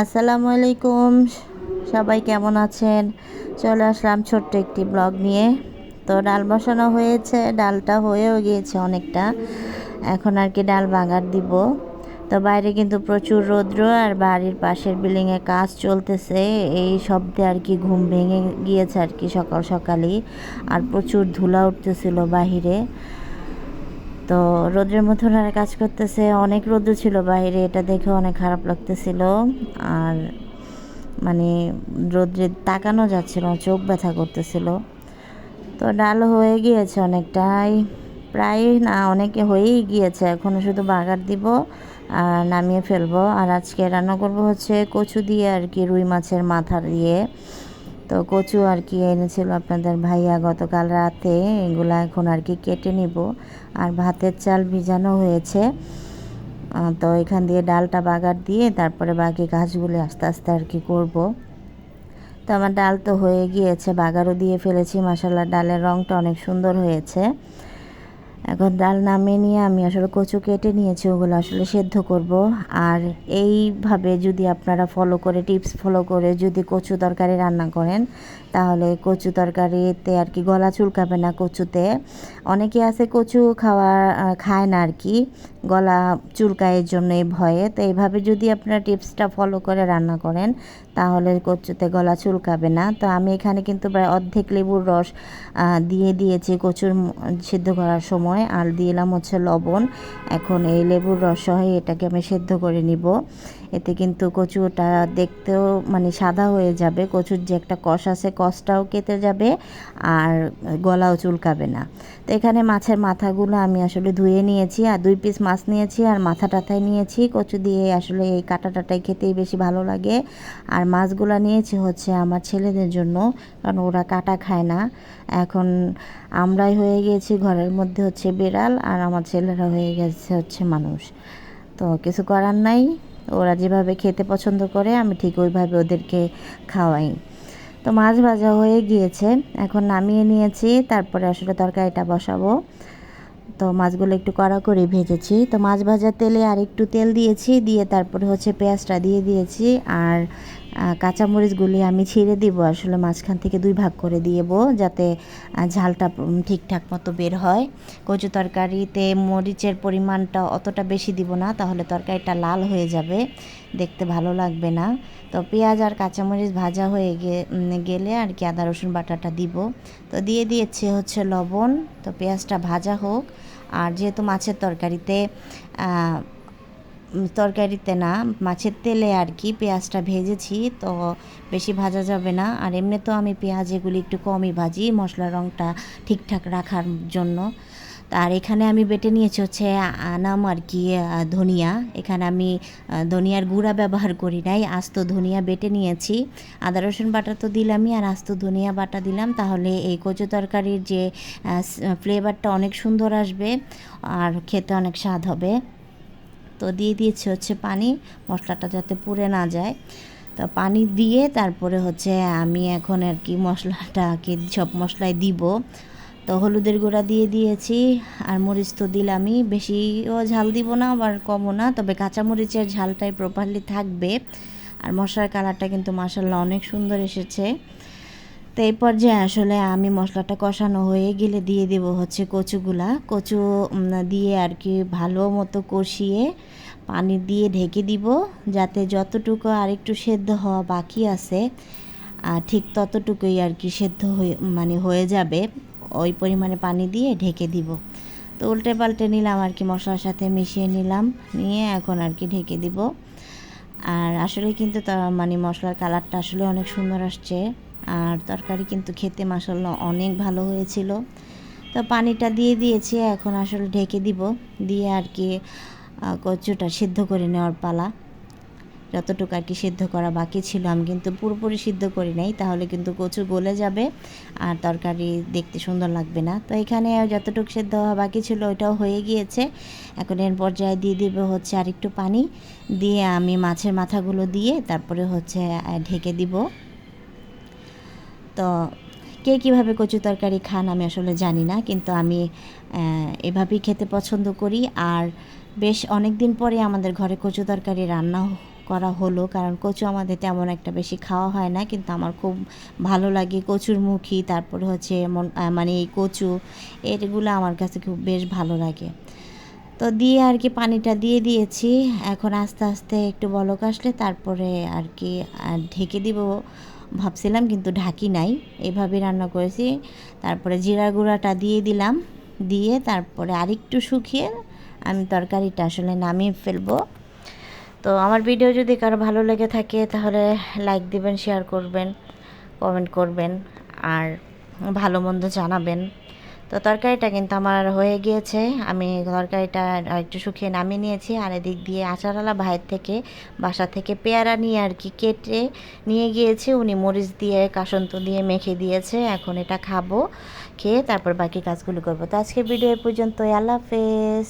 আসসালামু আলাইকুম। সবাই কেমন আছেন? চলে আসলাম ছোট্ট একটি ব্লগ নিয়ে। তো ডাল বসানো হয়েছে, ডালটা হয়েও গিয়েছে অনেকটা। এখন আর কি ডাল বাগার দিব। তো বাইরে কিন্তু প্রচুর রৌদ্র আর বাড়ির পাশের বিল্ডিংয়ে কাজ চলতেছে। এই শব্দে আর কি ঘুম ভেঙে গিয়েছে আর কি সকাল সকালই। আর প্রচুর ধুলা উঠতেছিল বাহিরে। তো রোদ্রের মধ্যে ওনারা কাজ করতেছে, অনেক রোদ্র ছিল বাইরে, এটা দেখে অনেক খারাপ লাগতেছিল। আর মানে রোদ্রে তাকানো যাচ্ছিল চোখ ব্যথা করতেছিল। তো ডাল হয়ে গিয়েছে অনেকটাই। প্রায় না, অনেকে হয়েই গিয়েছে এখনও শুধু বাগার দিব আর নামিয়ে ফেলব। আর আজকে রান্না করব হচ্ছে কচু দিয়ে আর কি রুই মাছের মাথা দিয়ে। তো কচু আর কি এনেছিল আপনাদের ভাইয়া গতকাল রাতে। এগুলো এখন আর কি কেটে নিব। আর ভাতের চাল ভিজানো হয়েছে। তো এখান দিয়ে ডালটা বাগার দিয়ে তারপরে বাকি গাছগুলি আস্তে আস্তে আর কি করব। তো আমার ডাল তো হয়ে গিয়েছে, বাগারও দিয়ে ফেলেছি। মাসাল্লাহ ডালের রঙটা অনেক সুন্দর হয়েছে। এখন ডাল নামিয়ে নিয়ে আমি আসলে কচু কেটে নিয়েছি, ওগুলো আসলে সেদ্ধ করব। আর এইভাবে যদি আপনারা ফলো করে টিপস ফলো করে যদি কচু তরকারি রান্না করেন, তাহলে কচু তরকারিতে আর কি গলা চুলকাবে না কচুতে। অনেকে আছে কচু খাওয়া, খায় না আর কি, গলা চুলকায়ের জন্য এই ভয়ে। তো এইভাবে যদি আপনারা টিপসটা ফলো করে রান্না করেন, তাহলে কচুতে গলা চুলকাবে না। তো আমি এখানে কিন্তু প্রায় অর্ধেক লেবুর রস দিয়ে দিয়েছি কচুর, সিদ্ধ করার সময়। আর দিলাম হচ্ছে লবণ। এখন এই লেবুর রস সহ এটাকে আমি সেদ্ধ করে নিব। এতে কিন্তু কচুটা দেখতেও মানে সাদা হয়ে যাবে। কচুর যে একটা কষ আছে, কষটাও কেটে যাবে আর গলাও চুলকাবে না। তো এখানে মাছের মাথাগুলো আমি আসলে ধুয়ে নিয়েছি আর দুই পিস মাছ নিয়েছি আর মাথা টাথাই নিয়েছি। কচু দিয়ে আসলে এই কাটা টাটাই খেতেই বেশি ভালো লাগে। আর মাছগুলো নিয়েছি হচ্ছে আমার ছেলেদের জন্য, কারণ ওরা কাটা খায় না। এখন আমরাই হয়ে গিয়েছি ঘরের মধ্যে হচ্ছে বিড়াল আর আমার ছেলেরা হয়ে গেছে হচ্ছে মানুষ। তো কিছু করার নাই। ওরা যেভাবে খেতে পছন্দ করে, আমি ঠিক ওইভাবে ওদেরকে খাওয়াই। তো মাছ ভাজা হয়ে গিয়েছে। এখন নামিয়ে নিয়েছি, তারপরে আসলে তরকারিটা বসাবো। তো মাছগুলো একটু কড়া করে ভেজেছি। তো মাছ ভাজার তেলে আর একটু তেল দিয়েছি, দিয়ে তারপরে হচ্ছে পেঁয়াজটা দিয়ে দিয়েছি। আর কাঁচামরিচগুলি আমি ছিঁড়ে দিব, আসলে মাঝখান থেকে দুই ভাগ করে দিয়েব যাতে ঝালটা ঠিকঠাক মতো বের হয়। কচু তরকারিতে মরিচের পরিমাণটা অতটা বেশি দিব না, তাহলে তরকারিটা লাল হয়ে যাবে, দেখতে ভালো লাগবে না। তো পেঁয়াজ আর কাঁচামরিচ ভাজা হয়ে গেলে আর কি আদা, রসুন বাটাটা দিব। তো দিয়ে দিয়েছে হচ্ছে লবণ। তো পেঁয়াজটা ভাজা হোক। আর যেহেতু মাছের তরকারিতে তরকারিতে না মাছের তেলে আর কি পেঁয়াজটা ভেজেছি, তো বেশি ভাজা যাবে না। আর এমনি তো আমি পেঁয়াজ এগুলি একটু কমই ভাজি, মশলার রঙটা ঠিকঠাক রাখার জন্য। আর এখানে আমি বেটে নিয়েছি হচ্ছে আনাম আর কি ধনিয়া। এখানে আমি ধনিয়ার গুঁড়া ব্যবহার করি নাই, আস্ত ধনিয়া বেটে নিয়েছি। আদা, রসুন বাটা তো দিলামই, আর আস্ত ধনিয়া বাটা দিলাম। তাহলে এই কচু তরকারির যে ফ্লেভারটা অনেক সুন্দর আসবে, আর খেতে অনেক স্বাদ হবে। তো দিয়ে দিয়েছি হচ্ছে পানি, মশলাটা যাতে পুড়ে না যায়। তো পানি দিয়ে তারপরে হচ্ছে আমি এখন আর কি মশলাটাকে সব মশলায় দিব। তো হলুদের গুঁড়া দিয়ে দিয়েছি, আর মরিচ তো দিলামই। বেশিও ঝাল দিব না, আবার কমও না, তবে কাঁচামরিচের ঝালটাই প্রপারলি থাকবে। আর মশলার কালারটা কিন্তু মাসাল্লাহ অনেক সুন্দর এসেছে। তো এই পর্যায়ে আসলে আমি মশলাটা কষানো হয়ে গেলে দিয়ে দেব হচ্ছে কচুগুলা। কচু দিয়ে আর কি ভালো মতো কষিয়ে পানি দিয়ে ঢেকে দিব, যাতে যতটুকু আর একটু সেদ্ধ হওয়া বাকি আছে ঠিক ততটুকুই আর কি সেদ্ধ হয়ে মানে হয়ে যাবে, ওই পরিমাণে পানি দিয়ে ঢেকে দিব। তো উল্টে পাল্টে নিলাম আর কি মশলার সাথে মিশিয়ে নিলাম, নিয়ে এখন আর কি ঢেকে দিব। আর আসলে কিন্তু মানে মশলার কালারটা আসলে অনেক সুন্দর আসছে। আর তরকারি কিন্তু খেতে মাসাল্লাহ অনেক ভালো হয়েছিল। তো পানিটা দিয়ে দিয়েছি, এখন আসলে ঢেকে দিব। দিয়ে আর কি কচুটা সিদ্ধ করে নেওয়ার পালা। যতটুকু আর কি সিদ্ধ করা বাকি ছিল, আমি কিন্তু পুরোপুরি সিদ্ধ করি নাই, তাহলে কিন্তু কচু গলে যাবে আর তরকারি দেখতে সুন্দর লাগবে না। তো এখানে যতটুকু সিদ্ধ হওয়া বাকি ছিল, ওইটাও হয়ে গিয়েছে। এখন এর পর্যায়ে দিয়ে দিবে হচ্ছে আর একটু পানি। দিয়ে আমি মাছের মাথাগুলো দিয়ে তারপরে হচ্ছে ঢেকে দিব। তো কে কীভাবে কচু তরকারি খান আমি আসলে জানি না, কিন্তু আমি এভাবেই খেতে পছন্দ করি। আর বেশ অনেক দিন পরে আমাদের ঘরে কচু তরকারি রান্না করা হলো, কারণ কচু আমাদের তেমন একটা বেশি খাওয়া হয় না, কিন্তু আমার খুব ভালো লাগে কচুর মুখী, তারপরে হচ্ছে মানে এই কচু, এগুলো আমার কাছে খুব বেশ ভালো লাগে। তো দিয়ে আর কি পানিটা দিয়ে দিয়েছি, এখন আস্তে আস্তে একটু বলক আসলে, তারপরে আর কি ঢেকে দিব ভাবছিলাম কিন্তু ঢাকি নাই। এভাবে রান্না করেছি। তারপরে জিরা গুঁড়াটা দিয়ে দিলাম। দিয়ে তারপরে আরেকটু শুকিয়ে আমি তরকারিটা আসলে নামিয়ে ফেলব। তো আমার ভিডিও যদি কারও ভালো লেগে থাকে তাহলে লাইক দিবেন, শেয়ার করবেন, কমেন্ট করবেন, আর ভালো মন্দ জানাবেন। তো তরকারিটা কিন্তু আমার হয়ে গিয়েছে। আমি তরকারিটা একটু শুকিয়ে নামিয়ে নিয়েছি আর এদিক দিয়ে আচারালা ভাইয়ের থেকে, বাসা থেকে পেয়ারা নিয়ে আর কি কেটে নিয়ে গিয়েছে। উনি মরিচ দিয়ে, কাসন্ত দিয়ে মেখে দিয়েছে। এখন এটা খাব, খেয়ে তারপর বাকি কাজগুলো করব। তো আজকে ভিডিও এ পর্যন্ত আল্লাহ হাফেজ।